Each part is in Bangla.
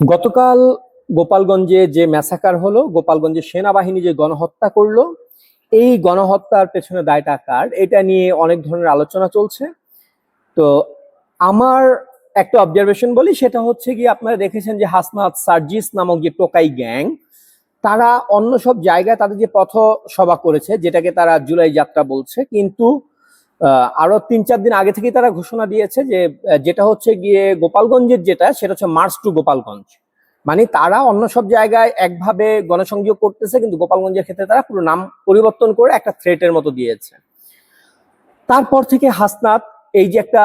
গতকাল গোপালগঞ্জে যে ম্যাসাকার হলো গোপালগঞ্জে সেনাবাহিনী যে গণহত্যা করল, এই গণহত্যার পেছনে দায়টা কার? এটা নিয়ে অনেক ধরনের আলোচনা চলছে। তো আমার একটা অবজারভেশন বলি, সেটা হচ্ছে কি আপনারা দেখেছেন যে হাসনাত সার্জিস নামক যে টোকাই গ্যাং, তারা অন্য সব জায়গায় তাদের যে পথ সভা করেছে, যেটাকে তারা জুলাই যাত্রা বলছে, কিন্তু আরও তিন চার দিন আগে থেকেই তারা ঘোষণা দিয়েছে যে যেটা হচ্ছে গিয়ে গোপালগঞ্জের যেটা, সেটা হচ্ছে মার্চ টু গোপালগঞ্জ। মানে তারা অন্য সব জায়গায় একভাবে গণসংযোগ করতেছে, কিন্তু গোপালগঞ্জের ক্ষেত্রে তারা পুরো নাম পরিবর্তন করে একটা থ্রেটের মতো দিয়েছে। তারপর থেকে হাসনাত, এই যে একটা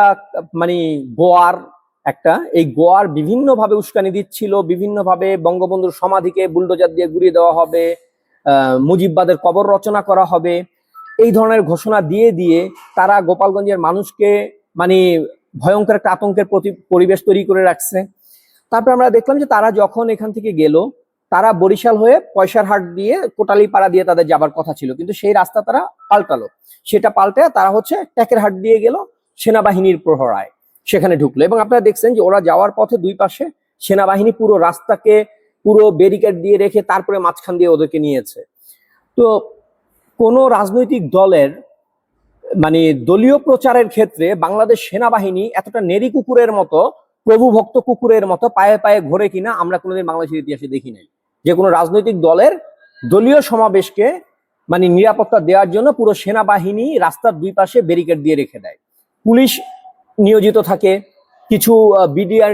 মানে গোয়ার একটা, এই গোয়ার বিভিন্নভাবে উস্কানি দিচ্ছিল, বিভিন্নভাবে বঙ্গবন্ধুর সমাধিকে বুলডোজার দিয়ে গুড়িয়ে দেওয়া হবে মুজিববাদের কবর রচনা করা হবে। এই ধরনের ঘোষণা দিয়ে দিয়ে তারা গোপালগঞ্জের মানুষকে মানে ভয়ঙ্কর একটা আতঙ্কের প্রতি পরিবেশ তৈরি করে রাখছে। তারপর আমরা দেখলাম যে তারা যখন এখান থেকে গেল, তারা বরিশাল হয়ে পয়সার হাট দিয়ে কোটালি পাড়া দিয়ে তাদের যাবার কথা ছিল। কিন্তু সেই রাস্তা তারা পাল্টালো। সেটা পাল্টে তারা হচ্ছে ট্যাকের হাট দিয়ে গেল সেনাবাহিনীর প্রহরায়। সেখানে ঢুকলো এবং আপনারা দেখছেন যে ওরা যাওয়ার পথে দুই পাশে সেনাবাহিনী পুরো রাস্তাকে পুরো ব্যারিকেড দিয়ে রেখে তারপরে মাঝখান দিয়ে ওদেরকে নিয়েছে। তো কোনো রাজনৈতিক দলের মানে দলীয় প্রচারের ক্ষেত্রে বাংলাদেশ সেনাবাহিনী এতটা নেরি কুকুরের মতো, প্রভুভক্ত কুকুরের মতো পায়ে পায়ে ঘোরে কিনা আমরা কোনোদিন বাংলাদেশের ইতিহাসে দেখি নাই। যে কোনো রাজনৈতিক দলের দলীয় সমাবেশকে মানে নিরাপত্তা দেওয়ার জন্য পুরো সেনাবাহিনী রাস্তার দুই পাশে ব্যারিকেড দিয়ে রেখে দেয়। পুলিশ নিয়োজিত থাকে, কিছু বিডিআর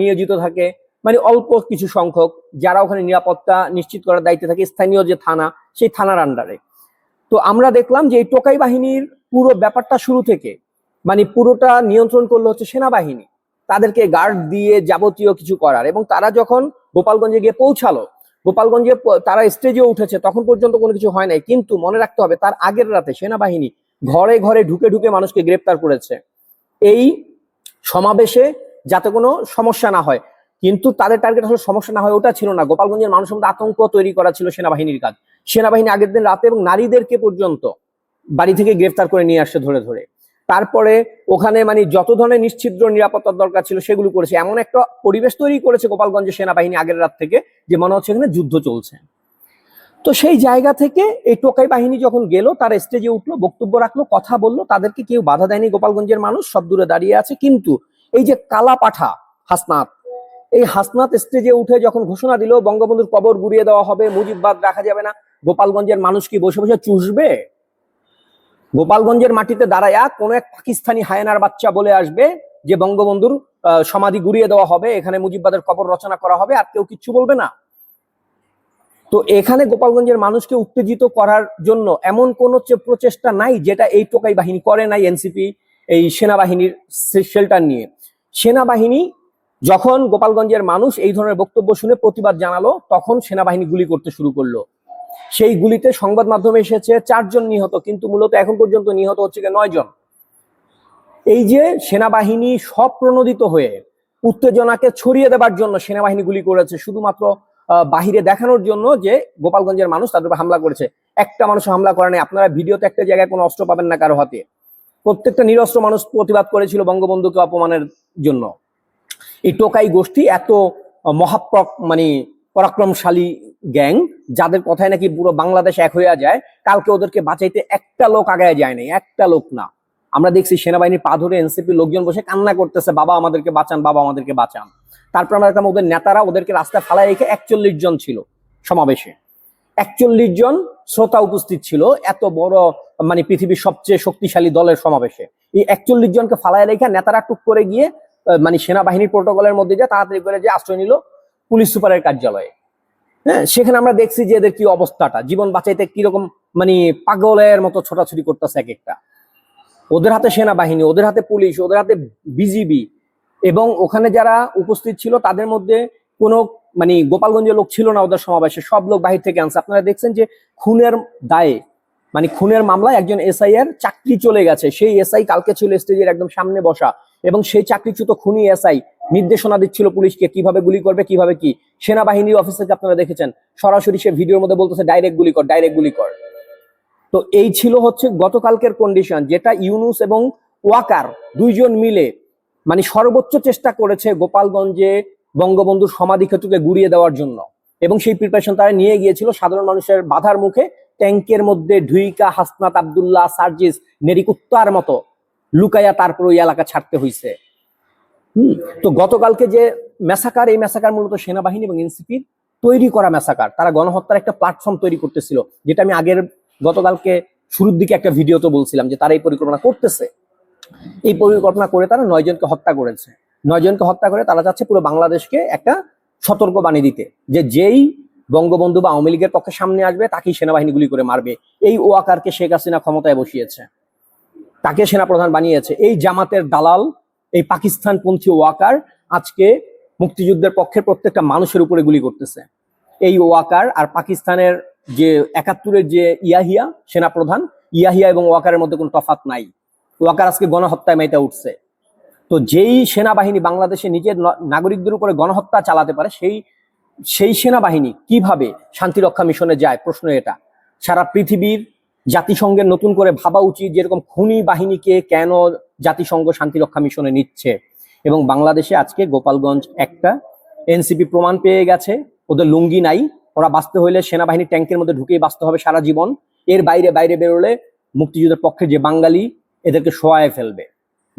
নিয়োজিত থাকে মানে অল্প কিছু সংখ্যক যারা ওখানে নিরাপত্তা নিশ্চিত করার দায়িত্বে থাকে, স্থানীয় যে থানা, সেই থানার আন্ডারে তো আমরা দেখলাম যে এই টোকাই বাহিনীর পুরো ব্যাপারটা শুরু থেকে মানে পুরোটা নিয়ন্ত্রণ করল হচ্ছে সেনাবাহিনী, তাদেরকে গার্ড দিয়ে যাবতীয় কিছু করার। এবং তারা যখন গোপালগঞ্জে গিয়ে পৌঁছালো, গোপালগঞ্জে তারা স্টেজে উঠেছে, তখন পর্যন্ত কোনো কিছু হয় নাই। কিন্তু মনে রাখতে হবে, তার আগের রাতে সেনাবাহিনী ঘরে ঘরে ঢুকে ঢুকে মানুষকে গ্রেপ্তার করেছে। এই সমাবেশে যাতে কোনো সমস্যা না হয় কিন্তু তাদের টার্গেট আসলে সমস্যা না হয় ওটা ছিল না। গোপালগঞ্জের মানুষের মধ্যে আতঙ্ক তৈরি করা ছিল সেনাবাহিনীর কাজ। সেনাবাহিনী আগের দিন রাতে এবং নারীদেরকে পর্যন্ত বাড়ি থেকে গ্রেফতার করে নিয়ে আসছে ধরে ধরে। তারপরে ওখানে মানে যত ধরনের নিশ্চিদ্র নিরাপত্তার দরকার ছিল সেগুলো করেছে। এমন একটা পরিবেশ তৈরি করেছে গোপালগঞ্জের সেনাবাহিনী আগের রাত থেকে যে মনে হচ্ছে এখানে যুদ্ধ চলছে। তো সেই জায়গা থেকে এই টোকাই বাহিনী যখন গেল, তারা স্টেজে উঠল, বক্তব্য রাখল, কথা বলল। তাদেরকে কেউ বাধা দেয়নি গোপালগঞ্জের মানুষ, সব দূরে দাঁড়িয়ে আছে। কিন্তু এই যে কালা পাঠা হাসনাত এই হাসনাত স্টেজে উঠে যখন ঘোষণা দিল, বঙ্গবন্ধুর কবর গুড়িয়ে দেওয়া হবে, মুজিববাদ রাখা যাবে না, গোপালগঞ্জের মানুষ কি বসে বসে চুষবে? গোপালগঞ্জের মাটিতে দাঁড়ায়া কোন এক পাকিস্তানি হায়নার বাচ্চা বলে আসবে যে বঙ্গবন্ধুর সমাধি গুড়িয়ে দেওয়া হবে, এখানে মুজিববাদের কবর রচনা করা হবে, আর কেউ কিচ্ছু বলবে না। তো এখানে গোপালগঞ্জের মানুষকে উত্তেজিত করার জন্য এমন কোন প্রচেষ্টা নাই যেটা এই টোকাই বাহিনী করে নাই এনসিপি, এই সেনাবাহিনীর শেল্টার নিয়ে। সেনাবাহিনী যখন গোপালগঞ্জের মানুষ এই ধরনের বক্তব্য শুনে প্রতিবাদ জানালো, তখন সেনাবাহিনী গুলি করতে শুরু করল। সেই গুলিতে সংবাদ মাধ্যমে এসেছে চারজন নিহত, কিন্তু মূলত এখন পর্যন্ত নিহত হচ্ছে নয় জন এই যে সেনাবাহিনী সব প্রণোদিত হয়ে উত্তেজনাকে ছড়িয়ে দেবার জন্য সেনাবাহিনী গুলি করেছে, শুধুমাত্র বাহিরে দেখানোর জন্য যে গোপালগঞ্জের মানুষ তাদের উপর হামলা করেছে। একটা মানুষ হামলা করে নাই। আপনারা ভিডিওতে একটা জায়গায় কোনো অস্ত্র পাবেন না কারও হাতে। প্রত্যেকটা নিরস্ত্র মানুষ প্রতিবাদ করেছিল বঙ্গবন্ধুকে অপমানের জন্য। এই টোকাই গোষ্ঠী এত মহাপ্র মানে পরাক্রমশালী গ্যাং, যাদের কথায় নাকি পুরো বাংলাদেশ এক হয়ে যায়, কালকে ওদেরকে বাঁচাইতে একটা লোক আগায় যায় নাই, একটা লোক না। আমরা দেখছি সেনাবাহিনীর পা ধরে এনসিপি লোকজন বসে কান্না করতেছে, বাবা আমাদেরকে বাঁচান, বাবা আমাদেরকে বাঁচান। তারপর আমরা দেখলাম ওদের নেতারা ওদেরকে রাস্তায় ফালায় রেখে একচল্লিশ জন ছিল সমাবেশে। একচল্লিশ জন শ্রোতা উপস্থিত ছিল, এত বড় মানে পৃথিবীর সবচেয়ে শক্তিশালী দলের সমাবেশে। এই একচল্লিশ জনকে ফালায় রেখে নেতারা টুক করে গিয়ে মানে সেনাবাহিনীর প্রোটোকলের মধ্যে যে তাড়াতাড়ি করে যে আশ্রয় নিল পুলিশ সুপারের কার্যালয়ে। হ্যাঁ সেখানে আমরা দেখছি যে এদের কি অবস্থাটা, জীবন বাঁচাইতে কীরকম মানে পাগলের মতো ছোটাছুটি করতেছে এক একটা ওদের হাতে সেনাবাহিনী, ওদের হাতে পুলিশ, ওদের হাতে বিজিবি এবং ওখানে যারা উপস্থিত ছিল তাদের মধ্যে কোনো মানে গোপালগঞ্জের লোক ছিল না ওদের সমাবেশে, সব লোক বাহির থেকে আনছে। আপনারা দেখছেন যে খুনের দায়ে মানে খুনের মামলায় একজন এসআই এর চাকরি চলে গেছে। সেই এসআই কালকে ছিল স্টেজের একদম সামনে বসা। এবং সেই চাকরিচ্যুত খুনি এসআই নির্দেশনা দিচ্ছিল পুলিশকে, কীভাবে গুলি করবে, কীভাবে কি? সেনাবাহিনীর অফিসারকে আপনারা দেখেছেন, সরাসরি সে ভিডিওর মধ্যে বলতেছে ডাইরেক্ট গুলি কর ডাইরেক্ট গুলি কর। তো এই ছিল হচ্ছে গতকালকের কন্ডিশন যেটা ইউনুস এবং ওয়াকার দুইজন মিলে মানে সর্বোচ্চ চেষ্টা করেছে গোপালগঞ্জে বঙ্গবন্ধুর সমাধিক্ষেত্রকে গুড়িয়ে দেওয়ার জন্য। এবং সেই প্রিপারেশন তারা নিয়ে গিয়েছিল, সাধারণ মানুষের বাধার মুখে ট্যাঙ্কের মধ্যে ঢুইকা হাসনাত আবদুল্লাহ সার্জিস নেরিকুত্তার মতো লুকাইয়া তারপর ওই এলাকা ছাড়তে হইছে। হুম? তো গতকালকে যে মেসাকার, এই মেসাকার মূলত সেনাবাহিনী এবং এনসিপির তৈরি করা মেসাকার, তারা গণহত্যার একটা প্ল্যাটফর্ম তৈরি করতেছিল, যেটা আমি আগের গতকালকে শুরুর দিকে একটা ভিডিওতে বলছিলাম যে তারা এই পরিকল্পনা করতেছে। এই পরিকল্পনা করে তারা নয় জনকে হত্যা করেছে। নয় জনকে হত্যা করে তারা চাচ্ছে পুরো বাংলাদেশকে একটা সতর্ক বাণী দিতে, যে যেই বঙ্গবন্ধু বা আওয়ামী লীগের পক্ষে সামনে আসবে, তাকেই সেনাবাহিনী গুলি করে মারবে। এই ওয়াকারকে শেখ হাসিনা ক্ষমতায় বসিয়েছে। তাকে সেনাপ্রধান বানিয়েছে। এই জামাতের দালাল, এই পাকিস্তানপন্থী ওয়াকার আজকে মুক্তিযুদ্ধের পক্ষের প্রত্যেকটা মানুষের উপরে গুলি করতেছে। এই ওয়াকার আর পাকিস্তানের যে একাত্তরের যে ইয়াহিয়া সেনাপ্রধান, ইয়াহিয়া এবং ওয়াকারের মধ্যে কোনো তফাত নাই। ওয়াকার আজকে গণহত্যায় মেতে উঠছে। তো যেই সেনাবাহিনী বাংলাদেশে নিজের নাগরিকদের উপরে গণহত্যা চালাতে পারে, সেই সেই সেনাবাহিনী কীভাবে শান্তিরক্ষা মিশনে যায়? প্রশ্ন এটা। সারা পৃথিবীর জাতিসংঘের নতুন করে ভাবা উচিত যেরকম খুনি বাহিনীকে কেন জাতিসংঘ শান্তিরক্ষা মিশনে নিচ্ছে। এবং বাংলাদেশে আজকে গোপালগঞ্জ একটা এনসিপি প্রমাণ পেয়ে গেছে, ওদের লুঙ্গি নাই, ওরা বাঁচতে হইলে সেনাবাহিনী ট্যাঙ্কের মধ্যে ঢুকেই বাঁচতে হবে সারা জীবন। এর বাইরে বাইরে বেরোলে মুক্তিযুদ্ধের পক্ষে যে বাঙালি, এদেরকে শোয়ায় ফেলবে।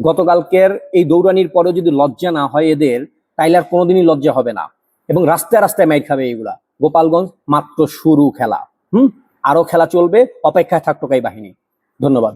গতকালকের এই দৌড়ানির পরেও যদি লজ্জা না হয় এদের, তাইলে আর কোনোদিনই লজ্জা হবে না। এবং রাস্তায় রাস্তায় মাইর খাবে এইগুলা। গোপালগঞ্জ মাত্র শুরু খেলা। হুম? আরও খেলা চলবে অপেক্ষায় থাকতো কাই বাহিনী। ধন্যবাদ।